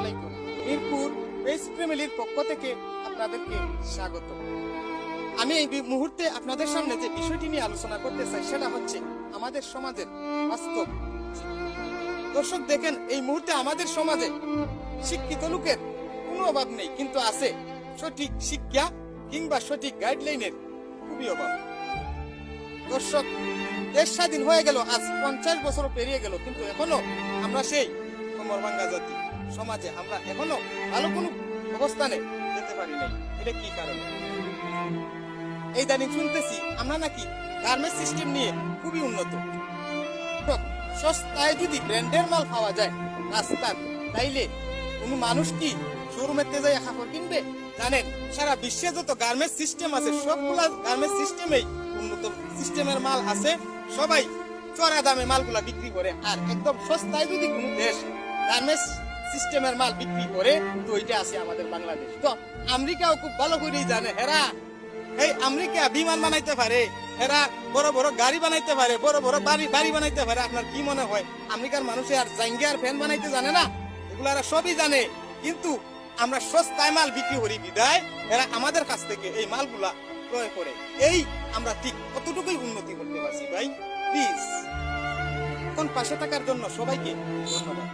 আলাইকুম। মিরপুর পক্ষ থেকে আপনাদেরকে স্বাগত। আমি এই মুহূর্তে আপনাদের সামনে যে বিষয়টি নিয়ে আলোচনা করতে চাই, সেটা হচ্ছে আমাদের সমাজের বাস্তব দর্শক, দেখেন, এই মুহূর্তে আমাদের সমাজে শিক্ষিত লোকের কোনো অভাব নেই, কিন্তু আছে সঠিক শিক্ষা কিংবা সঠিক গাইডলাইনের খুবই অভাব। দর্শক, দেশ স্বাধীন হয়ে গেল, আজ পঞ্চাশ বছর পেরিয়ে গেল, কিন্তু এখনও আমরা সেই কোমরভাঙ্গা জাতি। সমাজে আমরা এখনও ভালো কোনো অবস্থানে যেতে পারি নাই। এটা কি কারণে? এই দানি শুনতেছি, আমরা নাকি গার্মেন্টস সিস্টেম নিয়ে খুবই উন্নত। সস্তায় যদি ব্র্যান্ডের মাল পাওয়া যায় রাস্তার, তাইলে কোনো মানুষ কি শোরুমের যাই কাপড় কিনবে? জানেন, সারা বিশ্বে যত গার্মেন্টস সিস্টেম আছে, সবগুলা গার্মেন্টস সিস্টেমেই উন্নত সিস্টেমের মাল আছে। সবাই চড়া দামে মালগুলা বিক্রি করে। আর একদম সস্তায় যদি কোনো দেশ গার্মেন্টস সিস্টেমের মাল বিক্রি করে তো আছে আমাদের বাংলাদেশ। তো আমেরিকাও খুব ভালো করেই জানে, হেরা। এই আমেরিকা বিমান বানাইতে পারে এরা বড় বড় গাড়ি বানাইতে পারে, বড় বড় বাড়ি বাড়ি বানাইতে পারে, আপনার কি মনে হয়? আমেরিকার মানুষে আর আর ফ্যান বানাইতে জানে না? এগুলো এরা সবই জানে। কিন্তু আমরা সস্তায় মাল বিক্রি করি বিদায়, এরা আমাদের কাছ থেকে এই মালগুলা ক্রয় করে। এই আমরা ঠিক কতটুকুই উন্নতি করতে পারছি, ভাই। প্লিজ কোন পাশে থাকার জন্য সবাইকে ধন্যবাদ।